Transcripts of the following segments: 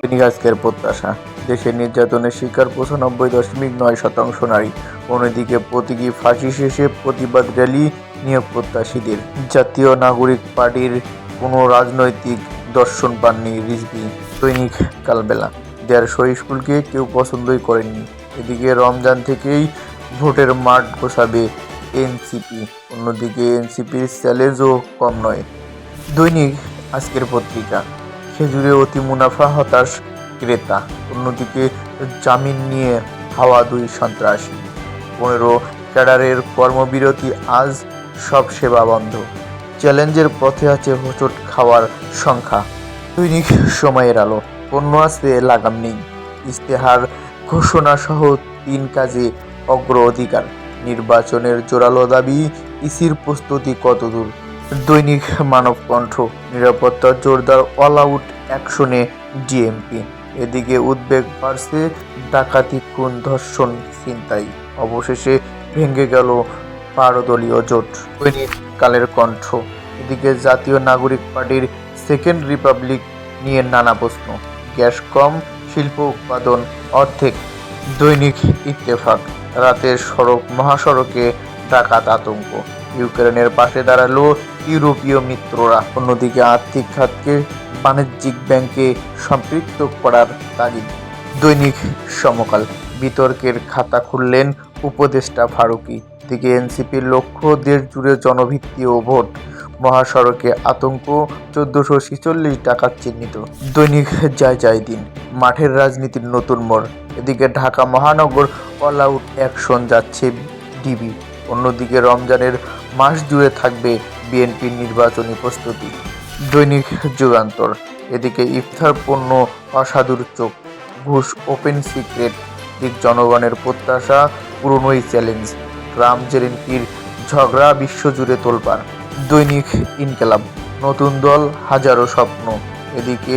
দৈনিক আজকের প্রত্যাশা। দেশের নির্যাতনের শিকার পঁচানব্বই দশমিক নয় শতাংশ নারী। অন্যদিকে প্রতীকী ফাঁসি শেষে প্রতিবাদ র্যালি নিয়োগ প্রত্যাশীদের। জাতীয় নাগরিক পার্টির কোনো রাজনৈতিক দর্শন পাননি রিজভি দৈনিক কালবেলা। দেড়শো স্কুলকে কেউ পছন্দই করেননি। এদিকে রমজান থেকেই ভোটের মাঠ গোছাবে এনসিপি। অন্যদিকে এনসিপির চ্যালেঞ্জও কম নয়। দৈনিক আজকের পত্রিকা। খেজুরে অতি মুনাফা হতাশ ক্রেতা। অন্যদিকে জামিন নিয়ে হাওয়া দুই সন্ত্রাসী। পনেরো ক্যাডারের কর্মবিরতি আজ সব সেবা বন্ধ। চ্যালেঞ্জের পথে আছে হোঁচট খাওয়ার সংখ্যা। দৈনিক সময়ের আলো, পণ্য আসতে লাগাম নেই। ইস্তেহার ঘোষণা সহ তিন কাজে অগ্র অধিকার নির্বাচনের জোরালো দাবি, ইসির প্রস্তুতি কতদূর? দৈনিক মানব কণ্ঠ নিরাপত্তা জোরদার অল আউট অ্যাকশনে ডিএমপি। এদিকে উদ্বেগ বাড়ছে ডাকাতি খুন, ধর্ষণ, ছিনতাই। অবশেষে ভেঙে গেল পারদলীয় জোট। কালের কণ্ঠ। এদিকে জাতীয় নাগরিক পার্টির সেকেন্ড রিপাবলিক নিয়ে নানা প্রশ্ন। গ্যাস কম, শিল্প উৎপাদন অর্ধেক। দৈনিক ইত্তেফাক। রাতের সড়ক, মহাসড়কে ডাকাত আতঙ্ক। ইউক্রেনের পাশে দাঁড়াল ইউরোপীয় মিত্ররা। অন্যদিকে আর্থিক খাতকে বাণিজ্যিক ব্যাংকে সম্পৃক্ত করার তাগিদ। দৈনিক সমকাল। বিতর্কের খাতা খুললেন উপদেষ্টা ফারুকি। দিকে এনসিপির লক্ষ্য দেশ জুড়ে জনভিত্তি ও ভোট। মহাসড়কে আতঙ্ক, চোদ্দশো ছিচল্লিশ টাকা চিহ্নিত। দৈনিক যায় যায় দিন। মাঠের রাজনীতির নতুন মোড়। এদিকে ঢাকা মহানগর অল আউট অ্যাকশন যাচ্ছে ডিবি। অন্যদিকে রমজানের মাস জুড়ে থাকবে বিএনপির নির্বাচনী প্রস্তুতি। দৈনিক যুগান্তর, এদিকে ইফতার পণ্য অসাধুর চোখ, ঘুষ ওপেন সিক্রেট, দিক জনগণের প্রত্যাশা পুরনোই চ্যালেঞ্জ ট্রাম্প জেলেনকির ঝগড়া বিশ্বজুড়ে তোলপাড়, দৈনিক ইনকেলাব, নতুন দল হাজারো স্বপ্ন, এদিকে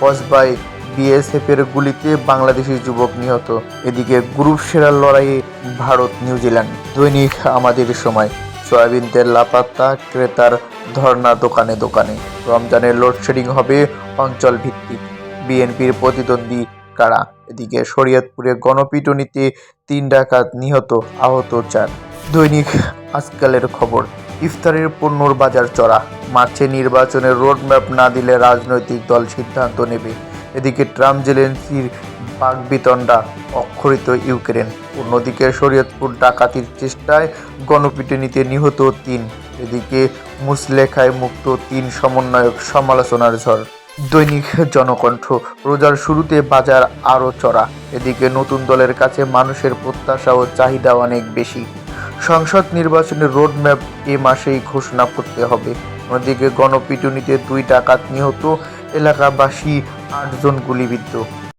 কসবায় বিএসএফ এর গুলিতে বাংলাদেশি যুবক নিহত। এদিকে গ্রুপ সেরার লড়াইয়ে ভারত, নিউজিল্যান্ড। দৈনিক আমাদের সময়। সয়াবিন তেল লাপাত্তা ক্রেতার ধর্না দোকানে দোকানে। রমজানের লোডশেডিং হবে অঞ্চল ভিত্তিক বিএনপির প্রতিদ্বন্দ্বী কারা? এদিকে শরীয়তপুরে গণপিটুনিতে তিন ডাকাত নিহত, আহত চার। দৈনিক আজকালের খবর, ইফতারের পণ্যর বাজার চড়া। মার্চে নির্বাচনের রোডম্যাপ না দিলে রাজনৈতিক দল সিদ্ধান্ত নেবে। এদিকে ট্রাম্প জেলেন্সির বাগবিতণ্ডা অক্ষরিত ইউক্রেন অন্যদিকে শরীয়তপুর ডাকাতির চেষ্টায় গণপিটুনিতে নিহত তিন। এদিকে মুসলেখায় মুক্ত তিন সমন্বয়ক সমালোচনার ঝড়। দৈনিক জনকণ্ঠ, রোজার শুরুতে বাজার আরও চড়া। এদিকে নতুন দলের কাছে মানুষের প্রত্যাশা ও চাহিদা অনেক বেশি। সংসদ নির্বাচনের রোডম্যাপ এ মাসেই ঘোষণা করতে হবে। অন্যদিকে গণপিটুনিতে দুই ডাকাত নিহত এলাকাবাসী আটজন গুলিবিদ্ধ।